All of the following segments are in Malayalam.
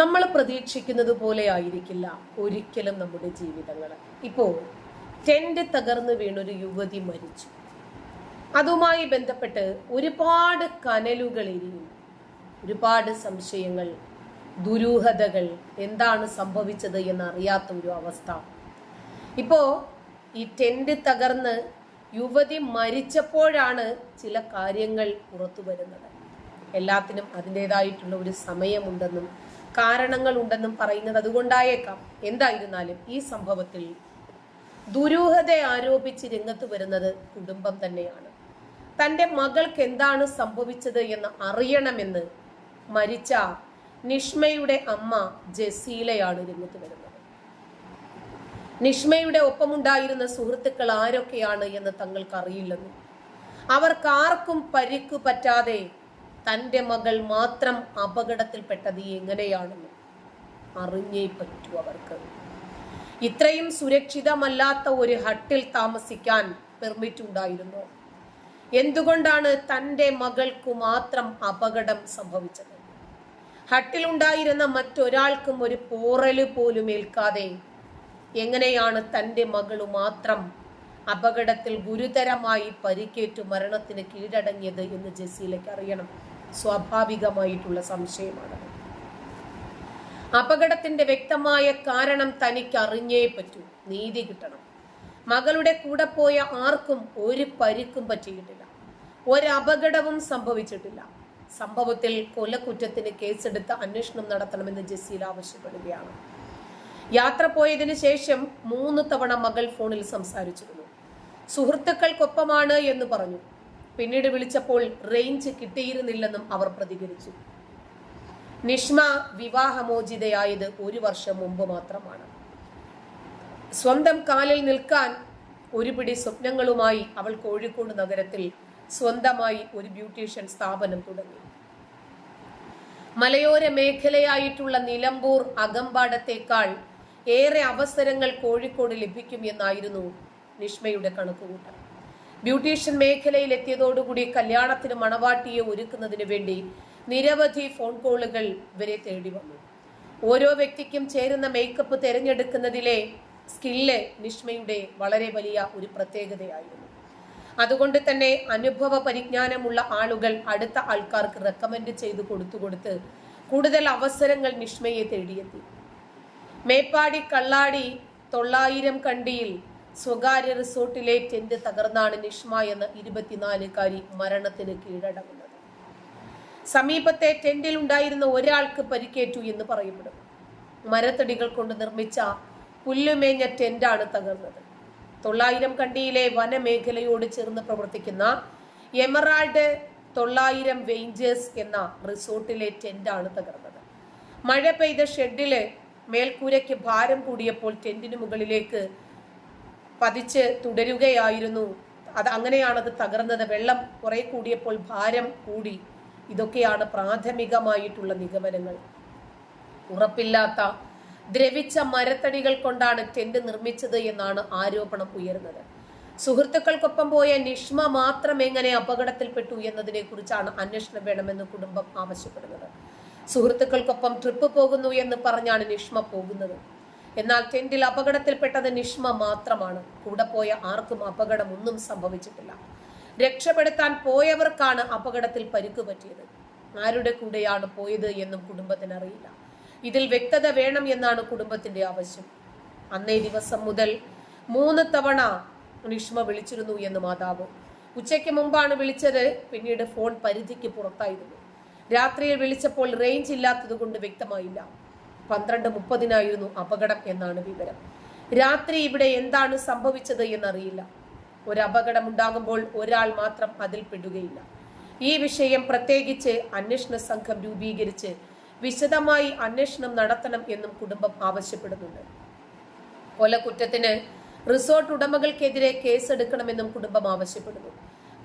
നമ്മൾ പ്രതീക്ഷിക്കുന്നത് പോലെ ആയിരിക്കില്ല ഒരിക്കലും നമ്മുടെ ജീവിതങ്ങൾ ഇപ്പോൾ ടെന്റ് തകർന്നു വീണൊരു യുവതി മരിച്ചു. അതുമായി ബന്ധപ്പെട്ട് ഒരുപാട് കനലുകൾ എരിയും ഒരുപാട് സംശയങ്ങൾ ദുരൂഹതകൾ എന്താണ് സംഭവിച്ചത് എന്നറിയാത്ത ഒരു അവസ്ഥ. ഇപ്പോ ഈ ടെന്റ് തകർന്ന് യുവതി മരിച്ചപ്പോഴാണ് ചില കാര്യങ്ങൾ പുറത്തു വരുന്നത്. എല്ലാത്തിനും അതിന്റെതായിട്ടുള്ള ഒരു സമയമുണ്ടെന്നും കാരണങ്ങൾ ഉണ്ടെന്നും പറയുന്നത് അതുകൊണ്ടായേക്കാം. എന്തായിരുന്നാലും ഈ സംഭവത്തിൽ ദുരൂഹത ആരോപിച്ച് രംഗത്ത് വരുന്നത് കുടുംബം തന്നെയാണ്. തന്റെ മകൾക്ക് എന്താണ് സംഭവിച്ചത് എന്ന് അറിയണമെന്ന് മരിച്ച നിഷ്മയുടെ അമ്മ ജസീലയാണ് രംഗത്ത് വരുന്നത്. നിഷ്മയുടെ ഒപ്പമുണ്ടായിരുന്ന സുഹൃത്തുക്കൾ ആരൊക്കെയാണ് എന്ന് തങ്ങൾക്ക് അറിയില്ലെന്നും അവർക്കാർക്കും പരിക്ക് പറ്റാതെ തന്റെ മകൾ മാത്രം അപകടത്തിൽപ്പെട്ടത് എങ്ങനെയാണെന്ന് അറിഞ്ഞേ പറ്റൂ അവർക്ക്. ഇത്രയും സുരക്ഷിതമല്ലാത്ത ഒരു ഹട്ടിൽ താമസിക്കാൻ പെർമിറ്റ് ഉണ്ടായിരുന്നു? എന്തുകൊണ്ടാണ് തന്റെ മകൾക്കു മാത്രം അപകടം സംഭവിച്ചത്? ഹട്ടിലുണ്ടായിരുന്ന മറ്റൊരാൾക്കും ഒരു പോറൽ പോലും ഏൽക്കാതെ എങ്ങനെയാണ് തന്റെ മകളു മാത്രം അപകടത്തിൽ ഗുരുതരമായി പരിക്കേറ്റു മരണത്തിന് കീഴടങ്ങിയത് എന്ന് ജസീലയ്ക്ക് അറിയണം. സ്വാഭാവികമായിട്ടുള്ള സംശയമാണ്. അപകടത്തിന്റെ വ്യക്തമായ കാരണം തനിക്ക് അറിഞ്ഞേ പറ്റൂ. നീതി കിട്ടണം. മകളുടെ കൂടെ പോയ ആർക്കും ഒരു പരിക്കും പറ്റിയിട്ടില്ല. ഒരപകടവും സംഭവിച്ചിട്ടില്ല. സംഭവത്തിൽ കൊലക്കുറ്റത്തിന് കേസെടുത്ത് അന്വേഷണം നടത്തണമെന്ന് ജസീൽ ആവശ്യപ്പെടുകയാണ്. യാത്ര പോയതിന് ശേഷം മൂന്ന് തവണ മകൾ ഫോണിൽ സംസാരിച്ചിരുന്നു. സുഹൃത്തുക്കൾക്കൊപ്പമാണ് എന്ന് പറഞ്ഞു. പിന്നീട് വിളിച്ചപ്പോൾ റേഞ്ച് കിട്ടിയിരുന്നില്ലെന്നും അവർ പ്രതികരിച്ചു. നിഷ്മ വിവാഹമോചിതയായത് ഒരു വർഷം മുമ്പ് മാത്രമാണ്. സ്വന്തം കാലിൽ നിൽക്കാൻ ഒരു പിടി സ്വപ്നങ്ങളുമായി അവൾ കോഴിക്കോട് നഗരത്തിൽ സ്വന്തമായി ഒരു ബ്യൂട്ടീഷ്യൻ സ്ഥാപനം തുടങ്ങി. മലയോര മേഖലയായിട്ടുള്ള നിലമ്പൂർ അകമ്പാടത്തേക്കാൾ ഏറെ അവസരങ്ങൾ കോഴിക്കോട് ലഭിക്കും എന്നായിരുന്നു നിഷ്മയുടെ കണക്കുകൂട്ടൽ. ബ്യൂട്ടീഷ്യൻ മേഖലയിൽ എത്തിയതോടുകൂടി കല്യാണത്തിന് മണവാട്ടിയെ ഒരുക്കുന്നതിന് വേണ്ടി നിരവധി ഫോൺ കോളുകൾ ഇവരെ തേടി വന്നു. ഓരോ വ്യക്തിക്കും ചേരുന്ന മേക്കപ്പ് തിരഞ്ഞെടുക്കുന്നതിലെ സ്കില്ല് നിഷ്മയുടെ വളരെ വലിയ ഒരു പ്രത്യേകതയായിരുന്നു. അതുകൊണ്ട് തന്നെ അനുഭവ പരിജ്ഞാനമുള്ള ആളുകൾ അടുത്ത ആൾക്കാർക്ക് റെക്കമെൻഡ് ചെയ്ത് കൊടുത്തു കൊടുത്ത് കൂടുതൽ അവസരങ്ങൾ നിഷ്മയെ തേടിയെത്തി. മേപ്പാടി കള്ളാടി തൊള്ളായിരം കണ്ടിയിൽ സ്വകാര്യ റിസോർട്ടിലെ ടെന്റ് തകർന്നാണ് നിഷ്മ എന്ന ഇരുപത്തിനാലുകാരി മരണത്തിന് കീഴടങ്ങുന്നത്. സമീപത്തെ ടെന്റിൽ ഉണ്ടായിരുന്ന ഒരാൾക്ക് പരിക്കേറ്റു എന്ന് പറയപ്പെടും. മരത്തടികൾ കൊണ്ട് നിർമ്മിച്ച പുല്ലുമേഞ്ഞ ടെന്റാണ് തകർന്നത്. തൊള്ളായിരം കണ്ടിയിലെ വനമേഖലയോട് ചേർന്ന് പ്രവർത്തിക്കുന്ന എമറാൾഡ് തൊള്ളായിരം വെയിഞ്ചേഴ്സ് എന്ന റിസോർട്ടിലെ ടെന്റാണ് തകർന്നത്. മഴ പെയ്ത ഷെഡിൽ മേൽക്കൂരയ്ക്ക് ഭാരം കൂടിയപ്പോൾ ടെന്റിന് മുകളിലേക്ക് പതിച്ച് തുടരുകയായിരുന്നു. അത് അങ്ങനെയാണത് തകർന്നത്. വെള്ളം കുറെ കൂടിയപ്പോൾ ഭാരം കൂടി. ഇതൊക്കെയാണ് പ്രാഥമികമായിട്ടുള്ള നിഗമനങ്ങൾ. ഉറപ്പില്ലാത്ത ദ്രവിച്ച മരത്തടികൾ കൊണ്ടാണ് ടെന്റ് നിർമ്മിച്ചത് എന്നാണ് ആരോപണം ഉയർന്നത്. സുഹൃത്തുക്കൾക്കൊപ്പം പോയ നിഷ്മ മാത്രം എങ്ങനെ അപകടത്തിൽപ്പെട്ടു എന്നതിനെ കുറിച്ചാണ് അന്വേഷണം വേണമെന്ന് കുടുംബം ആവശ്യപ്പെടുന്നത്. സുഹൃത്തുക്കൾക്കൊപ്പം ട്രിപ്പ് പോകുന്നു എന്ന് പറഞ്ഞാണ് നിഷ്മ പോകുന്നത്. എന്നാൽ ടെന്റിൽ അപകടത്തിൽപ്പെട്ടത് നിഷ്മ മാത്രമാണ്. കൂടെ പോയ ആർക്കും അപകടം ഒന്നും സംഭവിച്ചിട്ടില്ല. രക്ഷപ്പെടുത്താൻ പോയവർക്കാണ് അപകടത്തിൽ പരിക്ക് പറ്റിയത്. ആരുടെ കൂടെയാണ് പോയത് എന്നും കുടുംബത്തിന് അറിയില്ല. ഇതിൽ വ്യക്തത വേണം എന്നാണ് കുടുംബത്തിന്റെ ആവശ്യം. അന്നേ ദിവസം മുതൽ മൂന്ന് തവണ നിഷ്മ വിളിച്ചിരുന്നു എന്ന് മാതാവ്. ഉച്ചയ്ക്ക് മുമ്പാണ് വിളിച്ചത് പിന്നീട് ഫോൺ പരിധിക്ക് പുറത്തായിരുന്നു. രാത്രിയിൽ വിളിച്ചപ്പോൾ റേഞ്ച് ഇല്ലാത്തത് കൊണ്ട് വ്യക്തമായില്ല. പന്ത്രണ്ട് മുപ്പതിനായിരുന്നു അപകടം എന്നാണ് വിവരം. രാത്രി ഇവിടെ എന്താണ് സംഭവിച്ചത് എന്നറിയില്ല. ഒരു അപകടം ഉണ്ടാകുമ്പോൾ ഒരാൾ മാത്രം അതിൽ പെടുകയില്ല. ഈ വിഷയം പ്രത്യേകിച്ച് അന്വേഷണ സംഘം രൂപീകരിച്ച് വിശദമായി അന്വേഷണം നടത്തണം എന്നും കുടുംബം ആവശ്യപ്പെടുന്നുണ്ട്. കൊലക്കുറ്റത്തിന് റിസോർട്ട് ഉടമകൾക്കെതിരെ കേസെടുക്കണമെന്നും കുടുംബം ആവശ്യപ്പെടുന്നു.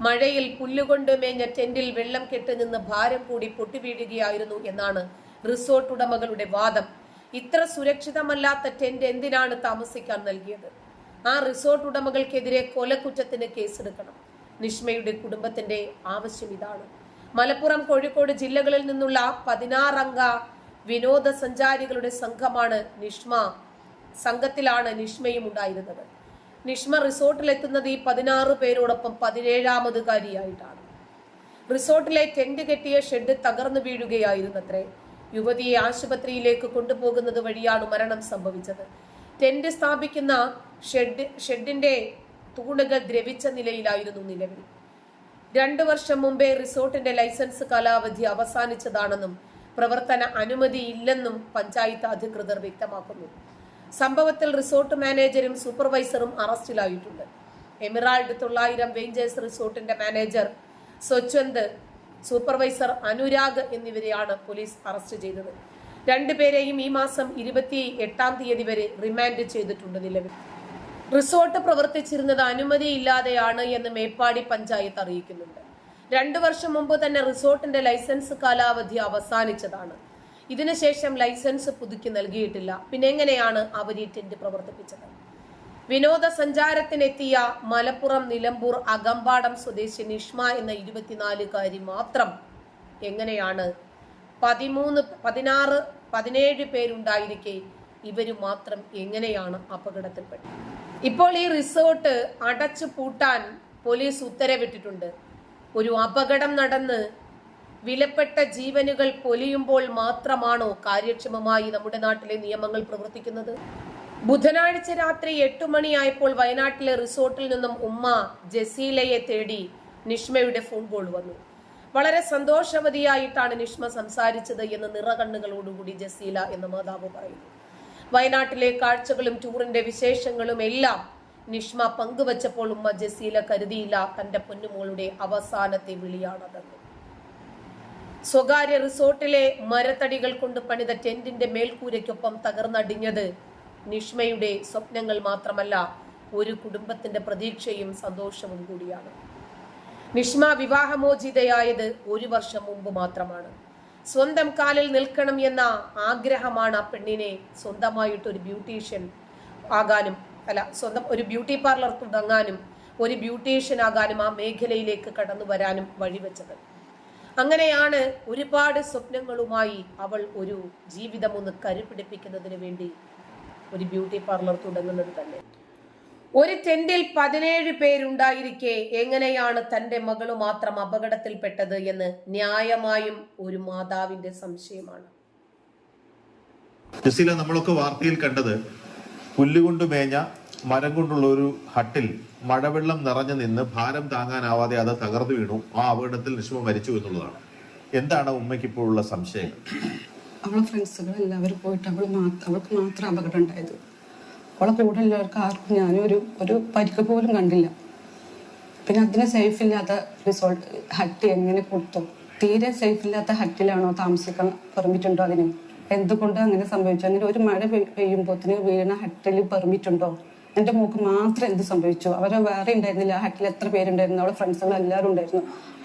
മഴയിൽ പുല്ലുകൊണ്ട് മേഞ്ഞ ടെന്റിൽ വെള്ളം കെട്ടുനിന്ന് ഭാരം കൂടി പൊട്ടിവീഴുകയായിരുന്നു എന്നാണ് റിസോർട്ട് ഉടമകളുടെ വാദം. ഇത്ര സുരക്ഷിതമല്ലാത്ത ടെന്റ് എന്തിനാണ് താമസിക്കാൻ നൽകിയത്? ആ റിസോർട്ട് ഉടമകൾക്കെതിരെ കൊലക്കുറ്റത്തിന് കേസെടുക്കണം. നിഷ്മയുടെ കുടുംബത്തിന്റെ ആവശ്യം ഇതാണ്. മലപ്പുറം കോഴിക്കോട് ജില്ലകളിൽ നിന്നുള്ള പതിനാറംഗ വിനോദസഞ്ചാരികളുടെ സംഘമാണ് നിഷ്മ. സംഘത്തിലാണ് നിഷ്മയും ഉണ്ടായിരുന്നത്. നിഷ്മ റിസോർട്ടിലെത്തുന്നത് ഈ പതിനാറ് പേരോടൊപ്പം പതിനേഴാമതുകാരിയായിട്ടാണ് റിസോർട്ടിലെ ടെന്റ് കെട്ടിയ ഷെഡ് തകർന്നു വീഴുകയായിരുന്നത്രേ. യുവതിയെ ആശുപത്രിയിലേക്ക് കൊണ്ടുപോകുന്നത് വഴിയാണ് മരണം സംഭവിച്ചത്. ടെന്റ് സ്ഥാപിക്കുന്ന ഷെഡ് ഷെഡിന്റെ തൂണുകൾ ദ്രവിച്ച നിലയിലായിരുന്നു നിലവിൽ. രണ്ടു വർഷം മുമ്പേ റിസോർട്ടിന്റെ ലൈസൻസ് കാലാവധി അവസാനിച്ചതാണെന്നും പ്രവർത്തന അനുമതി ഇല്ലെന്നും പഞ്ചായത്ത് അധികൃതർ വ്യക്തമാക്കുന്നു. സംഭവത്തിൽ റിസോർട്ട് മാനേജരും സൂപ്പർവൈസറും അറസ്റ്റിലായിട്ടുണ്ട്. എമിറാൾഡ് തൊള്ളായിരം വേഞ്ചേഴ്സ് റിസോർട്ടിന്റെ മാനേജർ സ്വച്ഛന്ത് സൂപ്പർവൈസർ അനുരാഗ് എന്നിവരെയാണ് പോലീസ് അറസ്റ്റ് ചെയ്തത്. രണ്ടുപേരെയും ഈ മാസം ഇരുപത്തി എട്ടാം തീയതി വരെ റിമാൻഡ് ചെയ്തിട്ടുണ്ട് നിലവിൽ. റിസോർട്ട് പ്രവർത്തിച്ചിരുന്നത് അനുമതിയില്ലാതെയാണ് എന്ന് മേപ്പാടി പഞ്ചായത്ത് അറിയിക്കുന്നുണ്ട്. രണ്ടു വർഷം മുമ്പ് തന്നെ റിസോർട്ടിന്റെ ലൈസൻസ് കാലാവധി അവസാനിച്ചതാണ്. ഇതിനുശേഷം ലൈസൻസ് പുതുക്കി നൽകിയിട്ടില്ല. പിന്നെ എങ്ങനെയാണ് അവർ ഈ ടെന്റ് പ്രവർത്തിപ്പിച്ചത്? വിനോദസഞ്ചാരത്തിനെത്തിയ മലപ്പുറം നിലമ്പൂർ അകമ്പാടം സ്വദേശി നിഷ്മ എന്ന ഇരുപത്തിനാലുകാരി മാത്രം. എങ്ങനെയാണ് പതിമൂന്ന് പതിനാറ് പതിനേഴ് പേരുണ്ടായിരിക്കെ ഇവർ മാത്രം എങ്ങനെയാണ് അപകടത്തിൽപ്പെട്ടത്? ഇപ്പോൾ ഈ റിസോർട്ട് അടച്ചു പൂട്ടാൻ പോലീസ് ഉത്തരവിട്ടിട്ടുണ്ട്. ഒരു അപകടം നടന്ന് വിലപ്പെട്ട ജീവനുകൾ പൊലിയുമ്പോൾ മാത്രമാണോ കാര്യക്ഷമമായി നമ്മുടെ നാട്ടിലെ നിയമങ്ങൾ പ്രവർത്തിക്കുന്നത്? ബുധനാഴ്ച രാത്രി എട്ടു മണിയായപ്പോൾ വയനാട്ടിലെ റിസോർട്ടിൽ നിന്നും ഉമ്മ ജസീലയെ തേടി നിഷ്മയുടെ ഫോൺ കോൾ വന്നു. വളരെ സന്തോഷവതിയായിട്ടാണ് നിഷ്മ സംസാരിച്ചത് എന്ന് നിറകണ്ണുകളോടുകൂടി ജസീല എന്ന മാതാവ് പറയുന്നു. വയനാട്ടിലെ കാഴ്ചകളും ടൂറിന്റെ വിശേഷങ്ങളും എല്ലാം നിഷ്മ പങ്കുവച്ചപ്പോൾ ഉമ്മ ജസീല കരുതിയില്ല തന്റെ പൊന്നുമോളുടെ അവസാനത്തെ വിളിയാണതെന്ന്. സ്വകാര്യ റിസോർട്ടിലെ മരത്തടികൾ കൊണ്ട് പണിത ടെന്റിന്റെ മേൽക്കൂരയ്ക്കൊപ്പം തകർന്നടിഞ്ഞത് നിഷ്മയുടെ സ്വപ്നങ്ങൾ മാത്രമല്ല ഒരു കുടുംബത്തിന്റെ പ്രതീക്ഷയും സന്തോഷവും കൂടിയാണ്. നിഷ്മ വിവാഹമോചിതയായത് ഒരു വർഷം മുമ്പ് മാത്രമാണ്. സ്വന്തം കാലിൽ നിൽക്കണം എന്ന ആഗ്രഹമാണ് ആ പെണ്ണിനെ സ്വന്തമായിട്ട് ഒരു ബ്യൂട്ടീഷ്യൻ ആകാനും അല്ല സ്വന്തം ഒരു ബ്യൂട്ടി പാർലർ തുടങ്ങാനും ഒരു ബ്യൂട്ടീഷ്യൻ ആകാനും ആ മേഖലയിലേക്ക് കടന്നു വരാനും വഴിവെച്ചത്. അങ്ങനെയാണ് ഒരുപാട് സ്വപ്നങ്ങളുമായി അവൾ ഒരു ജീവിതം ഒന്ന് കരുപിടിപ്പിക്കുന്നതിന് വേണ്ടി ഒരു ബ്യൂട്ടി പാർലർ തുടങ്ങുന്നത് തന്നെ. ഒരു ടെന്റിൽ പതിനേഴ് പേരുണ്ടായിരിക്കെ എങ്ങനെയാണ് തന്റെ മകൾ മാത്രം അപകടത്തിൽപ്പെട്ടത് എന്ന് ന്യായമായും ഒരു മാതാവിന്റെ സംശയമാണ്. ജസീല നമ്മളൊക്കെ വാർത്തയിൽ കണ്ടത് പുല്ലുകൊണ്ട് മേഞ്ഞ മരം കൊണ്ടുള്ള ഒരു ഹട്ടിൽ മഴവെള്ളം നിറഞ്ഞു നിന്ന് ഭാരം താങ്ങാനാവാതെ അത് തകർന്നു വീണു. ആ അപകടത്തിൽ നിഷ്മ മരിച്ചു എന്നുള്ളതാണ്. എന്താണ് ഉമ്മയ്ക്ക് ഇപ്പോഴുള്ള സംശയം? അവളെ ഫ്രണ്ട്സുകൾ എല്ലാവരും പോയിട്ട് അവൾ അവൾക്ക് മാത്രം അപകടം ഉണ്ടായത്. അവളെ കൂടെ എല്ലാവർക്കും ആർക്കും ഞാനൊരു ഒരു പരിക്ക് പോലും കണ്ടില്ല. പിന്നെ അതിന് സേഫ് ഇല്ലാത്ത റിസോർട്ട് ഹട്ട് എങ്ങനെ കൊടുത്തു? തീരെ സേഫ് ഇല്ലാത്ത ഹട്ടിലാണോ താമസിക്കാൻ പെർമിറ്റ് ഉണ്ടോ അതിന്? എന്തുകൊണ്ട് അങ്ങനെ സംഭവിച്ചു? അങ്ങനെ ഒരു മഴ പെയ്യുമ്പോത്തിന് വീണ ഹട്ടിൽ പെർമിറ്റ് ഉണ്ടോ? എന്റെ മോക്ക് മാത്രം എന്ത് സംഭവിച്ചു? അവരെ വേറെ ഉണ്ടായിരുന്നില്ല. ആ ഹട്ടിൽ എത്ര പേരുണ്ടായിരുന്നു? അവളെ ഫ്രണ്ട്സുകൾ എല്ലാവരും ഉണ്ടായിരുന്നു.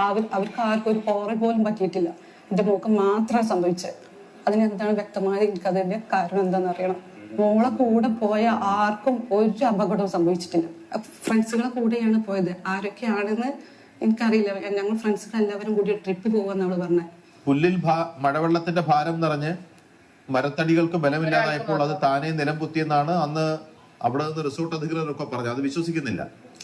അവർ അവർക്ക് ആർക്കും ഒരു പോറ പോലും പറ്റിയിട്ടില്ല. എന്റെ മോക്ക് മാത്രം സംഭവിച്ചത്. അതിനെന്താണ് വ്യക്തമായി എനിക്കതിന്റെ കാരണം എന്താണെന്ന് അറിയണം. മോളെ കൂടെ പോയ ആർക്കും ഒരു അപകടവും സംഭവിച്ചിട്ടില്ല. ഫ്രണ്ട്സുകളെ കൂടെയാണ് പോയത്. ആരൊക്കെയാണെന്ന് എനിക്കറിയില്ല. ഞങ്ങൾ ഫ്രണ്ട്സുകൾ എല്ലാവരും കൂടി ട്രിപ്പ് പോകുമെന്ന് അവൾ പറഞ്ഞത് പുല്ലിൽ മഴവെള്ളത്തിന്റെ ഭാരം നിറഞ്ഞ് മരത്തടികൾക്ക് ബലമില്ലാതായപ്പോൾ അത് താനെ നിലം പൊത്തിയെന്നാണ് അന്ന് അവിടെ നിന്ന് റിസോർട്ട് അധികൃതരൊക്കെ പറഞ്ഞത് അത് വിശ്വസിക്കുന്നില്ല.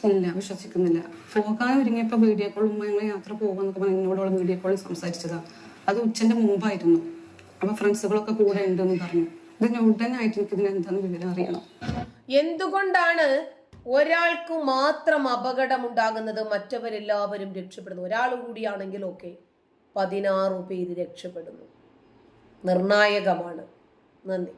ഇല്ല വിശ്വസിക്കുന്നില്ല. പോകാൻ ഒരുങ്ങിയപ്പോ വീഡിയോ കോൾ ഞങ്ങൾ യാത്ര പോകുമെന്നൊക്കെ പറഞ്ഞ് എന്നോടോളം വീഡിയോ കോളിൽ സംസാരിച്ചതാ. അത് ഉച്ചന്റെ മുമ്പായിരുന്നു. അപ്പൊ ഫ്രണ്ട്സുകളൊക്കെ കൂടെ ഉണ്ടെന്ന് പറഞ്ഞു. ഇതിന് ഉടനായിട്ട് എനിക്ക് ഇതിന് എന്താന്ന് വിവരം അറിയണം. എന്തുകൊണ്ടാണ് ഒരാൾക്ക് മാത്രം അപകടം ഉണ്ടാകുന്നത് മറ്റവരെല്ലാവരും രക്ഷപ്പെടുന്നു? ഒരാൾ കൂടിയാണെങ്കിൽ ഓക്കെ. പതിനാറ് പേര് രക്ഷപ്പെടുന്നു. നിർണായകമാണ്. നന്ദി.